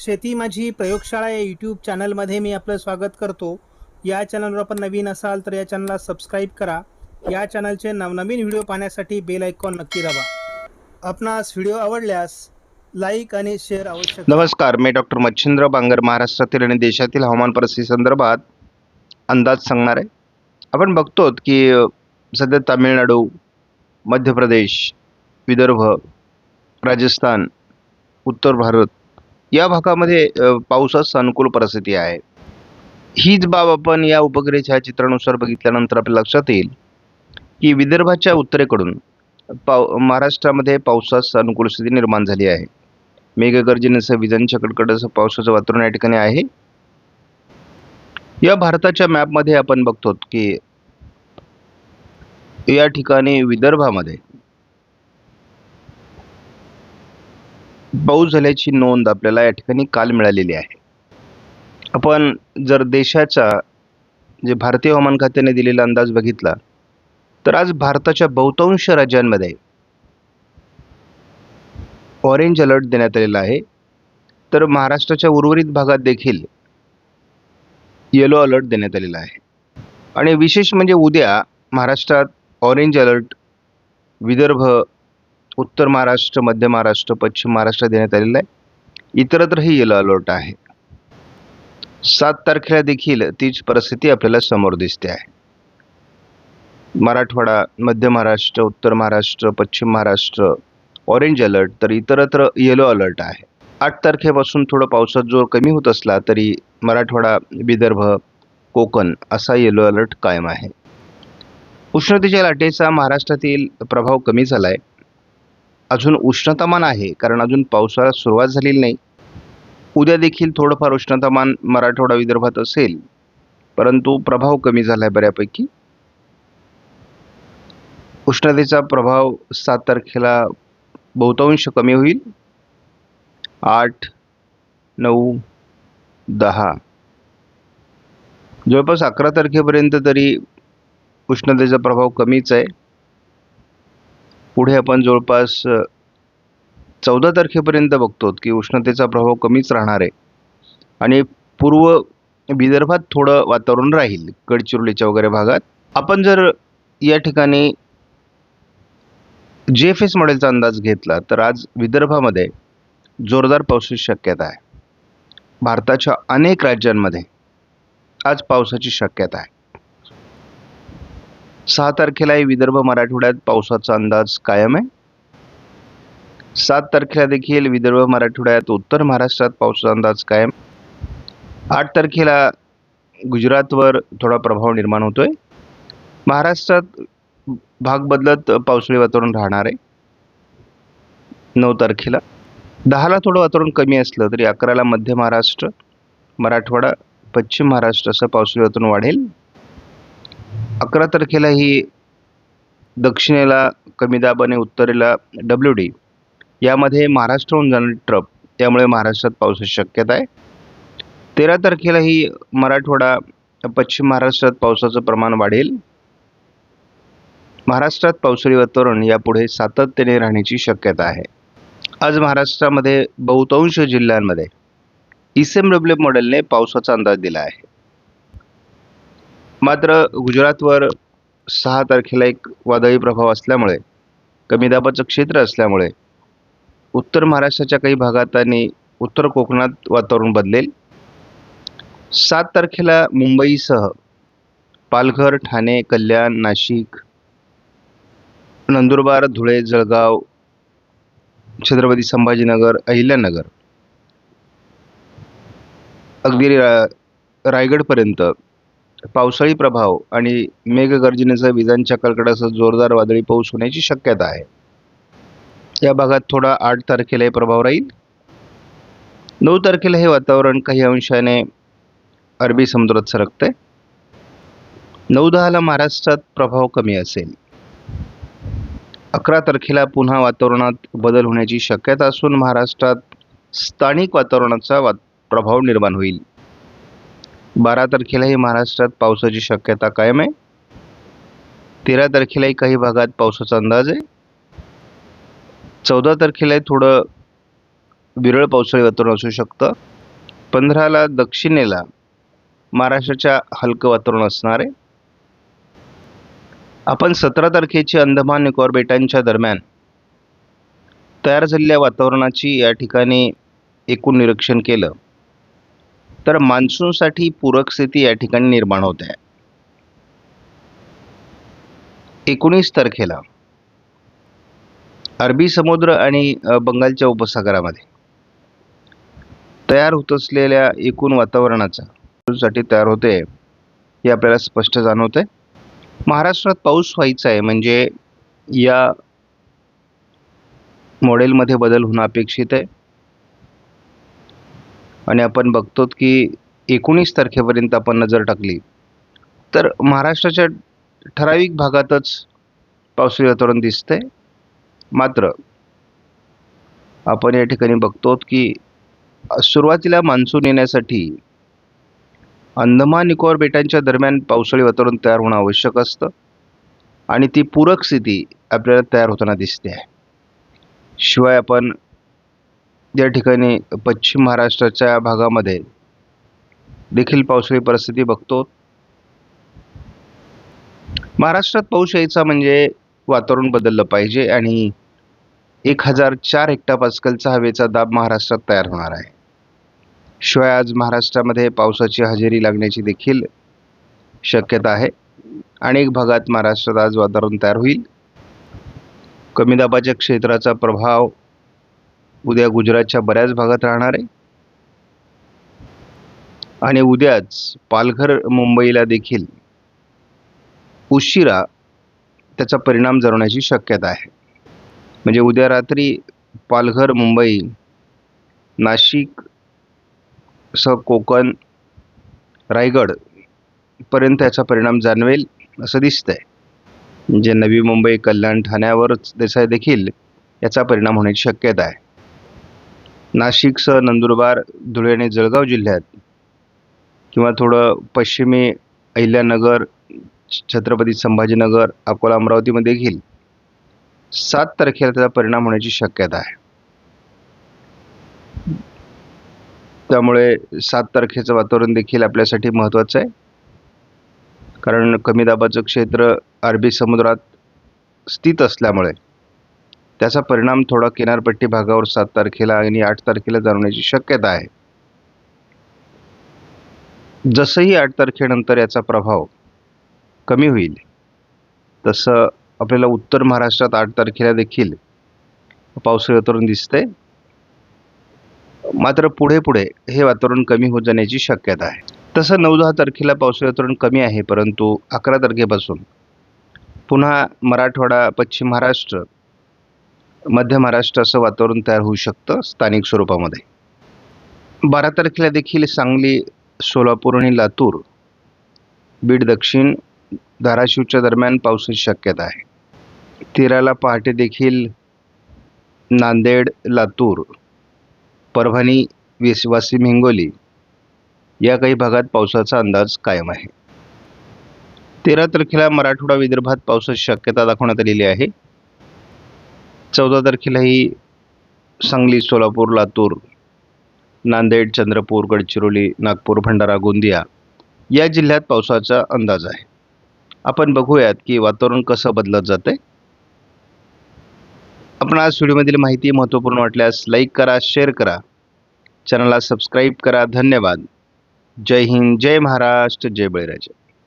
शेती माझी प्रयोगशाळा या यूट्यूब चॅनलमध्ये मी आपलं स्वागत करतो. या चॅनलवर आपण नवीन असाल तर या चॅनलला सबस्क्राईब करा. या चॅनलचे नवनवीन व्हिडिओ पाहण्यासाठी बेल आयकॉन नक्की दाबा. आपणास व्हिडिओ आवडल्यास लाईक आणि शेअर आवश्यक नमस्कार मी डॉक्टर मच्छिंद्र बांगर महाराष्ट्रातील आणि देशातील हवामान परिस्थिती संदर्भात अंदाज सांगणार. आहे आपण बघतो की सध्या तामिळनाडू मध्य प्रदेश विदर्भ राजस्थान उत्तर भारत या भागामध्ये पावसास अनुकूल परिस्थिती आहे. हीच बाब आपण या उपग्रह छायाचित्रानुसार बघितल्यानंतर आपल्या लक्षात येईल की विदर्भाच्या उत्तरेकडून पाव महाराष्ट्रामध्ये पावसास अनुकूल स्थिती निर्माण झाली आहे. मेघगर्जनेसह विजांच्या कडकडासह पावसाचं वातावरण या ठिकाणी आहे. या भारताच्या मॅपमध्ये आपण बघतो की या ठिकाणी विदर्भामध्ये पाऊस झाल्याची नोंद आपल्याला या ठिकाणी काल मिळालेली आहे. आपण जर देशाचा जे भारतीय हवामान खात्याने दिलेला अंदाज बघितला तर आज भारताच्या बहुतांश राज्यांमध्ये ऑरेंज अलर्ट देण्यात आलेला आहे. तर महाराष्ट्राच्या उर्वरित भागात देखील येलो अलर्ट देण्यात आलेला आहे. आणि विशेष म्हणजे उद्या महाराष्ट्रात ऑरेंज अलर्ट विदर्भ उत्तर महाराष्ट्र मध्य महाराष्ट्र पश्चिम महाराष्ट्र देण्यात आलेला आहे. इतरत्रही येलो अलर्ट आहे. सात तारखेला देखील तीच परिस्थिती आपल्याला समोर दिसते आहे. मराठवाडा मध्य महाराष्ट्र उत्तर महाराष्ट्र पश्चिम महाराष्ट्र ऑरेंज अलर्ट तर इतरत्र येलो अलर्ट आहे. आठ तारखेपासून थोडं पावसात जोर कमी होत असला तरी मराठवाडा विदर्भ कोकण असा येलो अलर्ट कायम आहे. उष्णतेच्या लाटेचा महाराष्ट्रातील प्रभाव कमी झाला आहे अजून उष्णतामान आहे कारण अजून पावसाळा सुरुवात झालेली नाही. उद्या देखील थोडंफार उष्णतामान मराठवाडा विदर्भात असेल परंतु प्रभाव कमी झाला आहे बऱ्यापैकी. उष्णतेचा प्रभाव सात तारखेला बहुतांश कमी होईल. आठ नऊ दहा. जवळपास अकरा तारखेपर्यंत तरी उष्णतेचा प्रभाव कमीच आहे. पुढे आपण जवळपास चौदा तारखेपर्यंत बघतो की उष्णतेचा प्रभाव कमीच राहणार आहे. आणि पूर्व विदर्भात थोडं वातावरण राहील गडचिरोलीच्या वगैरे भागात. आपण जर या ठिकाणी जे एफ एस मॉडेलचा अंदाज घेतला तर आज विदर्भामध्ये जोरदार पावसाची शक्यता आहे. भारताच्या अनेक राज्यांमध्ये आज पावसाची शक्यता आहे. सहा तारखेलाही विदर्भ मराठवाड्यात पावसाचा अंदाज कायम आहे. सात तारखेला देखील विदर्भ मराठवाड्यात उत्तर महाराष्ट्रात पावसाचा अंदाज कायम. आठ तारखेला गुजरातवर थोडा प्रभाव निर्माण होतोय. महाराष्ट्रात भाग बदलत पावसाळी वातावरण राहणार आहे. नऊ तारखेला. दहाला थोडं वातावरण कमी असलं तरी अकराला मध्य महाराष्ट्र मराठवाडा पश्चिम महाराष्ट्र असं पावसाळी वातावरण वाढेल. अकरा तारखेला ही दक्षिणेला कमी दाबाने आणि उत्तरेला डब्ल्यू डी यामध्ये महाराष्ट्राहून जाणारी ट्रप. त्यामुळे महाराष्ट्रात पावसाची शक्यता आहे. तेरा तारखेला ही मराठवाडा पश्चिम महाराष्ट्रात पावसाचं प्रमाण वाढेल. महाराष्ट्रात पावसाळी वातावरण यापुढे सातत्याने राहण्याची शक्यता आहे. आज महाराष्ट्रामध्ये बहुतांश जिल्ह्यांमध्ये एम डब्ल्यू मॉडेलने पावसाचा अंदाज दिला आहे. मात्र गुजरातवर सहा तारखेला एक वादळी प्रभाव असल्यामुळे कमी दाबाचं क्षेत्र असल्यामुळे उत्तर महाराष्ट्राच्या काही भागात आणि उत्तर कोकणात वातावरण बदलेल. सात तारखेला मुंबईसह पालघर ठाणे कल्याण नाशिक नंदुरबार धुळे जळगाव छत्रपती संभाजीनगर अहिल्यानगर अगदी रा रायगडपर्यंत पावसाळी प्रभाव आणि मेघगर्जनेसह विजांच्या कडकडासह जोरदार वादळी पाऊस होण्याची शक्यता आहे. या भागात थोडा आठ तारखेला हे प्रभाव राहील. नऊ तारखेला हे वातावरण काही अंशाने अरबी समुद्रात सरकते. नऊ दहाला महाराष्ट्रात प्रभाव कमी असेल. अकरा तारखेला पुन्हा वातावरणात बदल होण्याची शक्यता असून महाराष्ट्रात स्थानिक वातावरणाचा वा प्रभाव निर्माण होईल. बारा तारखेलाही महाराष्ट्रात पावसाची शक्यता कायम आहे. तेरा तारखेलाही काही भागात पावसाचा अंदाज आहे. चौदा तारखेलाही थोडं विरळ पावसाळी वातावरण असू शकतं. पंधराला दक्षिणेला महाराष्ट्राच्या हलकं वातावरण असणार आहे. आपण सतरा तारखेची अंदमान निकोबार बेटांच्या दरम्यान तयार झालेल्या वातावरणाची या ठिकाणी एकूण निरीक्षण केलं. तर मान्सूनसाठी पूरक स्थिती या ठिकाणी निर्माण होत आहे. एकोणीस तारखेला अरबी समुद्र आणि बंगालच्या उपसागरामध्ये तयार होत असलेल्या एकूण वातावरणाचा साठी तयार होते हे आपल्याला स्पष्ट जाणवत आहे महाराष्ट्रात पाऊस व्हायचा आहे म्हणजे या मॉडेलमध्ये बदल होणं अपेक्षित आहे. आणि आपण बघतो की एकोणीस तारखेपर्यंत आपण नजर टाकली. तर महाराष्ट्राच्या ठराविक भागातच पावसाळी वातावरण दिसतंय. मात्र आपण या ठिकाणी बघतो की सुरुवातीला मान्सून येण्यासाठी अंदमान निकोबार बेटांच्या दरम्यान पावसाळी वातावरण तयार होणं आवश्यक असतं आणि ती पूरक स्थिती आपल्याला तयार होताना दिसते आहे. शिवाय आपण या ठिकाणी पश्चिम महाराष्ट्राच्या भागामध्ये देखील पावसाळी परिस्थिती बघतो. महाराष्ट्रात पाऊस यायचा म्हणजे वातावरण बदललं पाहिजे आणि एक हजार चार हेक्टापास्कलचा हवेचा दाब महाराष्ट्रात तयार होणार आहे. शिवाय आज महाराष्ट्रामध्ये पावसाची हजेरी लागण्याची देखील शक्यता आहे. अनेक भागात महाराष्ट्रात आज वातावरण तयार होईल. कमी दाबाच्या क्षेत्राचा प्रभाव उद्या गुजरातच्या बऱ्याच भागात राहणार आहे. आणि उद्याच पालघर मुंबईला देखील उशिरा त्याचा परिणाम जाणवण्याची शक्यता आहे. म्हणजे उद्या रात्री पालघर मुंबई नाशिक सह कोकण रायगड पर्यंत याचा परिणाम जाणवेल असं दिसतंय. म्हणजे नवी मुंबई कल्याण ठाण्यावरच त्याचा देखील याचा परिणाम होण्याची शक्यता आहे. नाशिकसह नंदुरबार धुळे आणि जळगाव जिल्ह्यात किंवा थोडं पश्चिमी अहिल्यानगर छत्रपती संभाजीनगर अकोला अमरावतीमध्ये देखील सात तारखेला त्याचा परिणाम होण्याची शक्यता आहे. त्यामुळे सात तारखेचं वातावरण देखील आपल्यासाठी महत्त्वाचं आहे. कारण कमी दाबाचं क्षेत्र अरबी समुद्रात स्थित असल्यामुळे त्याचा परिणाम थोडा किनारपट्टी भागावर सात तारखेला आणि आठ तारखेला जाणवण्याची शक्यता आहे. जसंही आठ तारखेनंतर याचा प्रभाव कमी होईल तसं आपल्याला उत्तर महाराष्ट्रात आठ तारखेला देखील पावसाळी वातावरण दिसते मात्र पुढे पुढे हे वातावरण कमी होत जाण्याची शक्यता आहे. तसं नऊ दहा तारखेला पावसाळी वातावरण कमी आहे परंतु अकरा तारखेपासून पुन्हा मराठवाडा पश्चिम महाराष्ट्र मध्य महाराष्ट्र असं वातावरण तयार होऊ शकतं स्थानिक स्वरूपामध्ये. बारा तारखेला देखील सांगली सोलापूर आणि लातूर बीड दक्षिण धाराशिवच्या दरम्यान पावसाची शक्यता आहे. तेराला पहाटे देखील नांदेड लातूर परभणी वेस वाशिम हिंगोली या काही भागात पावसाचा अंदाज कायम आहे. तेरा तारखेला मराठवाडा विदर्भात पावसाची शक्यता दाखवण्यात आलेली आहे. चौदा तारखेलाही सांगली सोलापूर लातूर नांदेड चंद्रपूर गडचिरोली नागपूर भंडारा गोंदिया या जिल्ह्यात पावसाचा अंदाज आहे. आपण बघूयात की वातावरण कसं बदलत जाते आपण आज व्हिडिओमधील माहिती महत्त्वपूर्ण वाटल्यास लाईक करा शेअर करा. चॅनलला सबस्क्राईब करा. धन्यवाद. जय हिंद जय महाराष्ट्र जय बळीराजा.